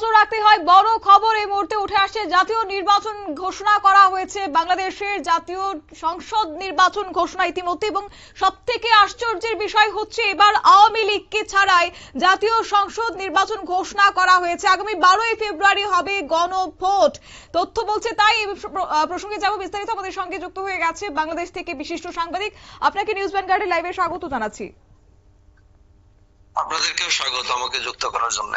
নজর রাখতে হয়, বড় খবর এই মুহূর্তে উঠে আসছে, জাতীয় নির্বাচন ঘোষণা করা হয়েছে, বাংলাদেশের জাতীয় সংসদ নির্বাচন ঘোষণা ইতিমধ্যে, এবং সব থেকে আশ্চর্যের বিষয় হচ্ছে এবার আওয়ামী লীগকে ছাড়াই জাতীয় সংসদ নির্বাচন ঘোষণা করা হয়েছে। আগামী বারোই ফেব্রুয়ারি হবে গণভোট। তথ্য বলছে তাই প্রসঙ্গে যাব, বিস্তারিত আমাদের সঙ্গে যুক্ত হয়ে গেছে বাংলাদেশ থেকে বিশিষ্ট সাংবাদিক। আপনাকে নিউজ ভ্যানগার্ডের লাইভে স্বাগত জানাচ্ছি। আপনাদেরকেও স্বাগত আমাকে যুক্ত করার জন্য।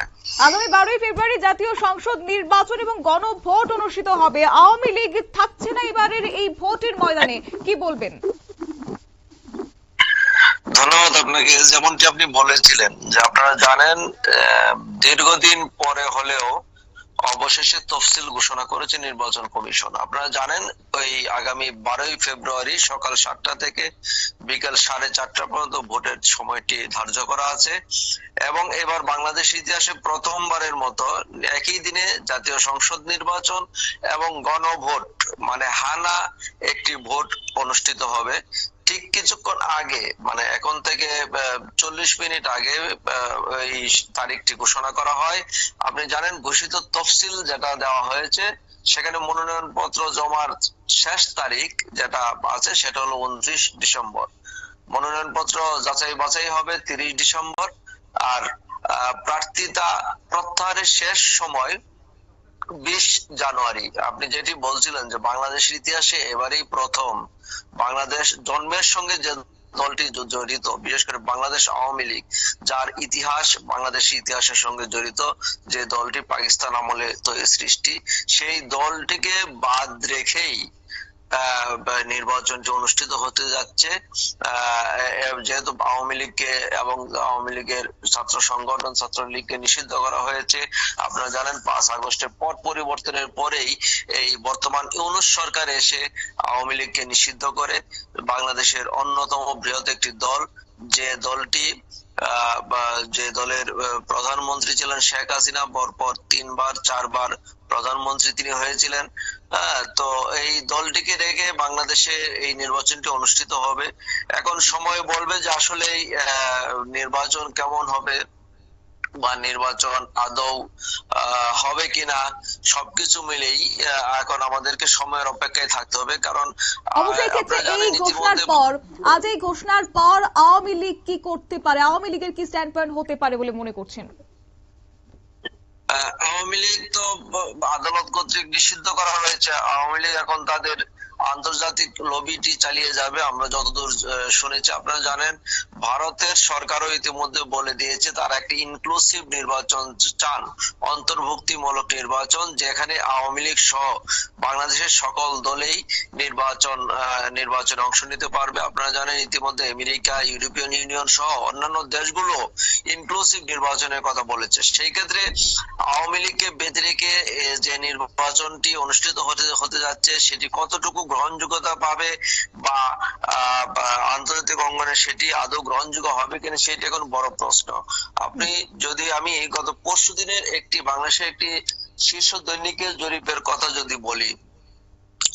আগামী বারোই ফেব্রুয়ারি জাতীয় সংসদ নির্বাচন এবং গণভোট অনুষ্ঠিত হবে। আওয়ামী লীগ থাকছে না এবারের এই ভোটের ময়দানে। কি বলবেন? ধন্যবাদ আপনাকে। যেমনটি আপনি বলেছিলেন যে আপনারা জানেন দীর্ঘদিন পরে হলেও অবশেষে তফসিল ঘোষণা করেছে নির্বাচন কমিশন। আপনারা জানেন, ওই আগামী বারোই ফেব্রুয়ারি সকাল সাতটা থেকে বিকাল সাড়ে চারটা পর্যন্ত ভোটের সময়টি ধার্য করা আছে এবং এবার বাংলাদেশ ইতিহাসে প্রথমবারের মতো একই দিনে জাতীয় সংসদ নির্বাচন এবং গণভোট মানে হানা একটি ভোট অনুষ্ঠিত হবে। ঠিক কিছুক্ষণ আগে মানে এখন থেকে চল্লিশ মিনিট আগে এই তারিখটি ঘোষণা করা হয়। আপনি জানেন, ঘোষিত তফসিল যেটা দেওয়া হয়েছে, সেখানে মনোনয়ন পত্র জমার শেষ তারিখ যেটা আছে, সেটা হলো উনত্রিশ ডিসেম্বর। মনোনয়ন পত্র যাচাই বাছাই হবে তিরিশ ডিসেম্বর। আর প্রার্থিতা প্রত্যাহারের শেষ সময় বিশ জানুয়ারি। আপনি যেটি বলছিলেন যে বাংলাদেশের ইতিহাসে এবারেই প্রথম বাংলাদেশ জন্মের সঙ্গে যে দলটি জড়িত, বিশেষ করে বাংলাদেশ আওয়ামী লীগ, যার ইতিহাস বাংলাদেশের ইতিহাসের সঙ্গে জড়িত, যে দলটি পাকিস্তান আমলে তৈরি সৃষ্টি, সেই দলটিকে বাদ রেখেই নির্বাচনটি অনুষ্ঠিত হতে যাচ্ছে যেহেতু আওয়ামী লীগকে এবং আওয়ামী লীগের ছাত্র সংগঠন, ছাত্র লীগকে নিষিদ্ধ করা হয়েছে, আপনারা জানেন পাঁচ আগস্টের পট পরিবর্তনের পরেই এই বর্তমান ইউনুস সরকার এসে আওয়ামী লীগকে নিষিদ্ধ করে। বাংলাদেশের অন্যতম বৃহৎ একটি দল, যে দলটি যে দলের প্রধানমন্ত্রী ছিলেন শেখ হাসিনা, পরপর তিনবার, চারবার প্রধানমন্ত্রী তিনি হয়েছিলেন। হ্যাঁ তো এই দলটিকে রেখে বাংলাদেশে এই নির্বাচনটি অনুষ্ঠিত হবে। এখন সময় বলবে যে আসলে আহ, নির্বাচন কেমন হবে বা নির্বাচন আদৌ হবে কিনা সবকিছু মিলেই এখন আমাদেরকে সময়ের অপেক্ষায় থাকতে হবে। কারণ অবশ্যই ক্ষেত্রে এই ঘোষণার পর আজ এই ঘোষণার পর আওয়ামী লীগ কি করতে পারে? আওয়ামী লীগের কি স্ট্যান্ড পয়েন্ট হতে পারে বলে মনে করছেন? আওয়ামী লীগ তো আদালত কর্তৃক নিষিদ্ধ করা হয়েছে। আওয়ামী লীগ এখন তাদের আন্তর্জাতিক লবিটি চালিয়ে যাবে, আমরা যতদূর শুনেছি। আপনারা জানেন, ভারতের সরকারও ইতিমধ্যে বলে দিয়েছে, তারা একটি ইনক্লুসিভ নির্বাচন চান অন্তর্ভুক্তিমূলক নির্বাচন, যেখানে আওয়ামী লীগ সহ বাংলাদেশের সকল দলেই নির্বাচন নির্বাচনে অংশ নিতে পারবে। আপনারা জানেন, ইতিমধ্যে আমেরিকা ইউরোপিয়ান ইউনিয়ন সহ অন্যান্য দেশগুলো ইনক্লুসিভ নির্বাচনের কথা বলেছে। সেই ক্ষেত্রে আওয়ামী লীগকে বেঁধে রেখে যে নির্বাচনটি অনুষ্ঠিত হতে হতে যাচ্ছে, সেটি কতটুকু গ্রহণযোগ্যতা পাবে বা আন্তর্জাতিক অঙ্গনে সেটি আদৌ গ্রহণযোগ্য হবে কিনা সেটি এখন বড় প্রশ্ন। আপনি যদি আমি গত পরশু দিনের একটি বাংলাদেশের একটি শীর্ষ দৈনিকের জরিপের কথা যদি বলি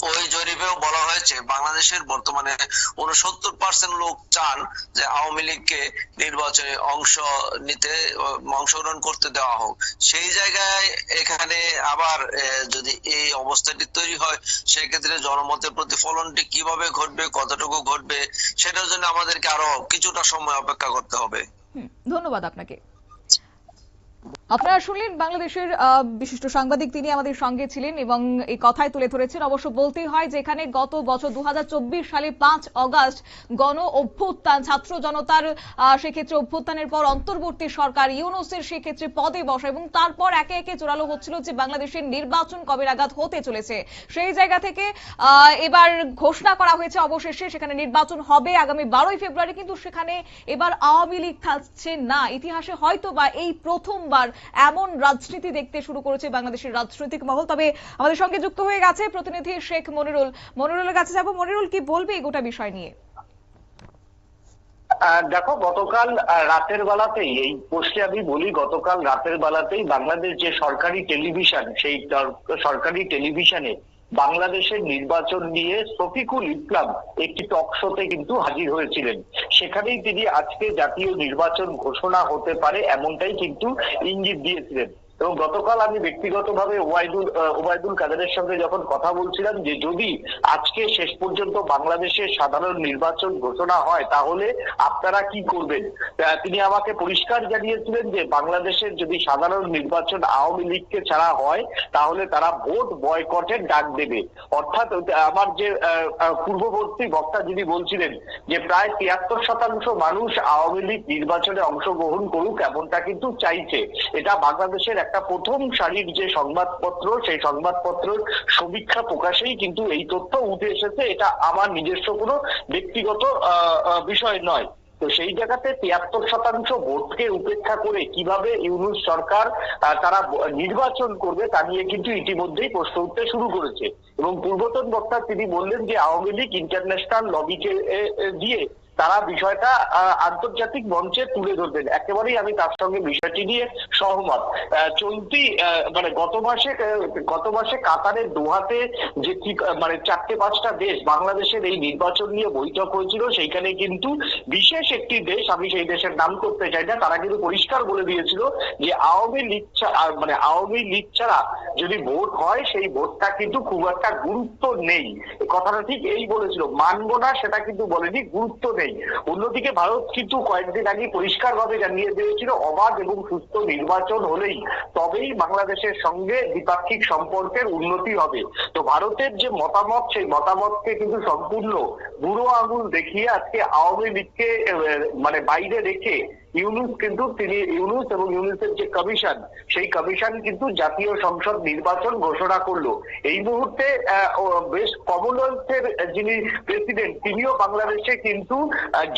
ওই জরিপেও বলা হয়েছে বাংলাদেশের বর্তমানে উনসত্তর পার্সেন্ট লোক চান যে আওয়ামী লীগকে নির্বাচনে অংশ নিতে, অংশগ্রহণ করতে দেওয়া হোক। সেই জায়গায় এখানে আবার যদি এই অবস্থাটি তৈরি হয়, সেক্ষেত্রে জনমতের প্রতিফলনটি কীভাবে ঘটবে, কতটুকু ঘটবে, সেটার জন্য আমাদেরকে আরও কিছুটা সময় অপেক্ষা করতে হবে। ধন্যবাদ আপনাকে। আপনারা শুনলেন বাংলাদেশের বিশিষ্ট সাংবাদিক। তিনি আমাদের সঙ্গে ছিলেন এবং এই কথায় তুলে ধরেছেন। অবশ্য বলতেই হয় যেখানে গত বছর দু হাজার চব্বিশ সালে পাঁচ অগাস্ট গণ অভ্যুত্থান, ছাত্র জনতার সেক্ষেত্রে অভ্যুত্থানের পর অন্তর্বর্তী সরকার ইউনুসের সেক্ষেত্রে পদে বসা এবং তারপর একে একে জোরালো হচ্ছিল যে বাংলাদেশের নির্বাচন কবে নাগাদ হতে চলেছে। সেই জায়গা থেকে এবার ঘোষণা করা হয়েছে অবশেষে সেখানে নির্বাচন হবে আগামী বারোই ফেব্রুয়ারি, কিন্তু সেখানে এবার আওয়ামী লীগ থাকছে না। ইতিহাসে হয়তো বা এই প্রথমবার এমন রাজনীতি দেখতে শুরু করেছে বাংলাদেশের রাজনৈতিক মহল। তবে আমাদের সঙ্গে যুক্ত হয়ে গেছে প্রতিনিধি শেখ মনিরুল। মনিরুলের কাছে যাব। মনিরুল, কি বলবে এই গোটা বিষয় নিয়ে? দেখো, গতকাল রাতের বেলাতেই, এই পোস্টে আমি বলি, গতকাল রাতের বেলাতেই বাংলাদেশ যে সরকারি টেলিভিশন, সেই সরকারি টেলিভিশনে বাংলাদেশের নির্বাচন নিয়ে শফিকুল ইসলাম একটি টক শোতে কিন্তু হাজির হয়েছিলেন। সেখানেই তিনি আজকে জাতীয় নির্বাচন ঘোষণা হতে পারে এমনটাই কিন্তু ইঙ্গিত দিয়েছিলেন। এবং গতকাল আমি ব্যক্তিগতভাবে ওবায়দুল ওবায়দুল কাদেরের সঙ্গে যখন কথা বলছিলাম যে যদি আজকে শেষ পর্যন্ত বাংলাদেশে সাধারণ নির্বাচন ঘোষণা হয়, তাহলে আপনারা কি করবেন? তিনি আমাকে পরিষ্কার জানিয়েছিলেন যে বাংলাদেশের যদি সাধারণ নির্বাচন আওয়ামী লীগকে ছাড়া হয়, তাহলে তারা ভোট বয়কটের ডাক দেবে। অর্থাৎ আমার যে পূর্ববর্তী বক্তা যিনি বলছিলেন যে প্রায় তিয়াত্তর শতাংশ মানুষ আওয়ামী লীগ নির্বাচনে অংশগ্রহণ করুক, এমনটা কিন্তু চাইছে। এটা বাংলাদেশের একটা প্রথম সারির যে সংবাদপত্র, সেই সংবাদপত্রের সমীক্ষা প্রকাশেই কিন্তু এই তথ্য উঠে এসেছে। এটা আমার নিজস্ব কোনো ব্যক্তিগত বিষয় নয়। তো সেই জায়গাতে তিয়াত্তর শতাংশ ভোটকে উপেক্ষা করে কীভাবে ইউনুস সরকার তারা নির্বাচন করবে তা নিয়ে কিন্তু ইতিমধ্যেই প্রশ্ন উঠতে শুরু করেছে। এবং পূর্বতন বক্তা তিনি বললেন যে আওয়ামী লীগ ইন্টারন্যাশনাল লবিকে দিয়ে তারা বিষয়টা আন্তর্জাতিক মঞ্চে তুলে ধরবেন। একেবারেই আমি তার সঙ্গে বিষয়টি নিয়ে সহমত। চলতি মানে গত মাসে গত মাসে কাতারের দোহাতে যে মানে চারটে পাঁচটা দেশ বাংলাদেশের এই নির্বাচন নিয়ে বৈঠক হয়েছিল, সেইখানে কিন্তু বিশেষ একটি দেশ, আমি সেই দেশের নাম করতে চাই না, তারা কিন্তু পরিষ্কার বলে দিয়েছিল যে আওয়ামী লীগ মানে আওয়ামী লীগ ছাড়া যদি ভোট হয়, সেই ভোটটা কিন্তু খুব একটা গুরুত্ব নেই। কথাটা ঠিক এই বলেছিল। মানবো না, সেটা কিন্তু বলেনি, গুরুত্ব নেই। অন্যদিকে ভারত কিন্তু কয়েকদিন আগে পরিষ্কার ভাবে জানিয়ে দিয়েছিল, অবাধ এবং সুস্থ নির্বাচন হলেই তবেই বাংলাদেশের সঙ্গে দ্বিপাক্ষিক সম্পর্কের উন্নতি হবে। তো ভারতের যে মতামত, সেই মতামতকে কিন্তু সম্পূর্ণ বুড়ো আঙুল দেখিয়ে আজকে আওয়ামী লীগকে মানে বাইরে রেখে ইউনুস কিন্তু তিনি, ইউনুস এবং ইউনুসের যে কমিশন, সেই কমিশন কিন্তু জাতীয় সংসদ নির্বাচন ঘোষণা করল। এই মুহূর্তে বেশ কমনওয়েলথের যিনি প্রেসিডেন্ট, তিনিও বাংলাদেশে কিন্তু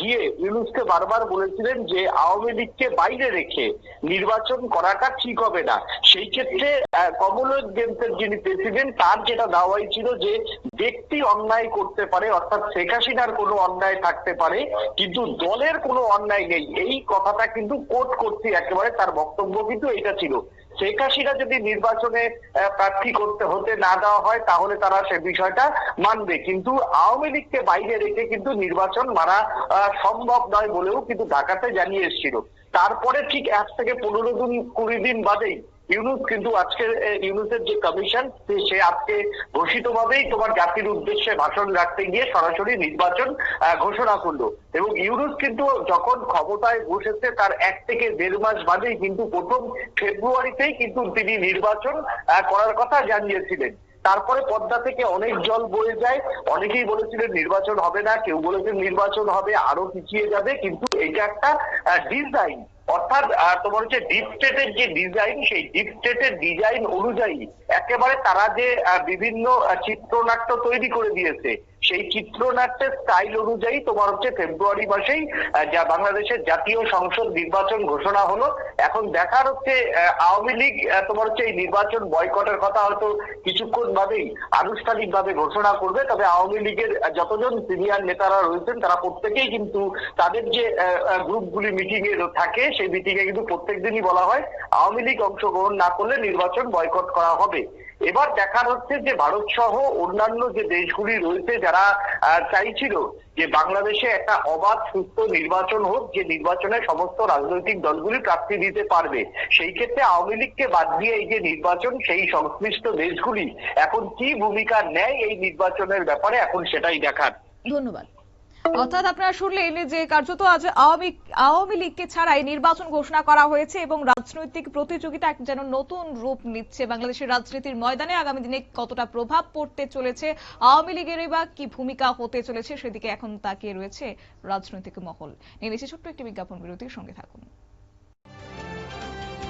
গিয়ে ইউনুসকে বারবার বলেছিলেন যে আওয়ামী লীগকে বাইরে রেখে নির্বাচন করাটা ঠিক হবে না। সেই ক্ষেত্রে কমনওয়েলথ গেমসের যিনি প্রেসিডেন্ট, তার যেটা দাওয়াই ছিল যে ব্যক্তি অন্যায় করতে পারে, অর্থাৎ শেখ হাসিনার কোনো অন্যায় থাকতে পারে, কিন্তু দলের কোনো অন্যায় নেই। এই কথাটা কিন্তু কোট করছি একেবারে, তার বক্তব্য কিন্তু এটা ছিল। শেখ হাসিনা যদি নির্বাচনে প্রার্থী করতে, হতে না দেওয়া হয়, তাহলে তারা সে বিষয়টা মানবে। কিন্তু আওয়ামী লীগকে বাইরে রেখে কিন্তু নির্বাচন মারা সম্ভব নয় বলেও কিন্তু ঢাকাতে জানিয়ে এসেছিল। তারপরে ঠিক এক থেকে পনেরো দিন, কুড়ি দিন বাদেই ইউনুস কিন্তু আজকে ইউনুসের যে কমিশন সে আজকে ঘোষিতভাবেই তোমার জাতির উদ্দেশ্যে ভাষণ রাখতে গিয়ে সরাসরি নির্বাচন ঘোষণা করল। এবং ইউনুস কিন্তু যখন ক্ষমতায় বসেছে, তার এক থেকে দেড় মাস বাদেই কিন্তু প্রথম ফেব্রুয়ারিতেই কিন্তু তিনি নির্বাচন করার কথা জানিয়েছিলেন। তারপরে পদ্মা থেকে অনেক জল বয়ে যায়। অনেকেই বলেছিলেন নির্বাচন হবে না, কেউ বলেছেন নির্বাচন হবে, আরও পিছিয়ে যাবে, কিন্তু এটা একটা ডিজাইন অর্থাৎ তোমার হচ্ছে ডিপ স্টেটের যে ডিজাইন সেই ডিপ স্টেটের ডিজাইন অনুযায়ী একেবারে তারা যে বিভিন্ন চিত্রনাট্য তৈরি করে দিয়েছে, সেই চিত্রনাট্যের স্টাইল অনুযায়ী তোমার হচ্ছে ফেব্রুয়ারি মাসেই যা বাংলাদেশের জাতীয় সংসদ নির্বাচন ঘোষণা হলো। এখন দেখার হচ্ছে আওয়ামী লীগ তোমার হচ্ছে এই নির্বাচন বয়কটের কথা হয়তো কিছুক্ষণ বাদেই আনুষ্ঠানিকভাবে ঘোষণা করবে। তবে আওয়ামী লীগের যতজন সিনিয়র নেতারা রয়েছেন, তারা প্রত্যেকেই কিন্তু তাদের যে গ্রুপগুলি মিটিং এ থাকে সেই মিটিং কিন্তু প্রত্যেক দিনই বলা হয়, আওয়ামী লীগ অংশগ্রহণ না করলে নির্বাচন বয়কট করা হবে। এবার দেখার হচ্ছে যে ভারত সহ অন্যান্য যে দেশগুলি রয়েছে যারা চাইছিল যে বাংলাদেশে একটা অবাধ, সুস্থ নির্বাচন হোক, যে নির্বাচনে সমস্ত রাজনৈতিক দলগুলি প্রার্থী দিতে পারবে, সেই ক্ষেত্রে আওয়ামী লীগকে বাদ দিয়ে এই যে নির্বাচন, সেই সংশ্লিষ্ট দেশগুলি এখন কি ভূমিকা নেয় এই নির্বাচনের ব্যাপারে এখন সেটাই দেখার। ধন্যবাদ। অর্থাৎ আপনারা শুনলেন যে কার্যত আজ আওয়ামী আওয়ামী লীগকে ছাড়াই নির্বাচন ঘোষণা করা হয়েছে এবং রাজনৈতিক প্রতিযোগিতা যেন নতুন রূপ নিচ্ছে। বাংলাদেশের রাজনীতির ময়দানে আগামী দিনে কতটা প্রভাব পড়তে চলেছে, আওয়ামী লীগের বা কি ভূমিকা হতে চলেছে সেদিকে এখন তাকিয়ে রয়েছে রাজনৈতিক মহল। নিয়ে ছোট্ট একটি বিজ্ঞাপন বিরতির সঙ্গে থাকুন।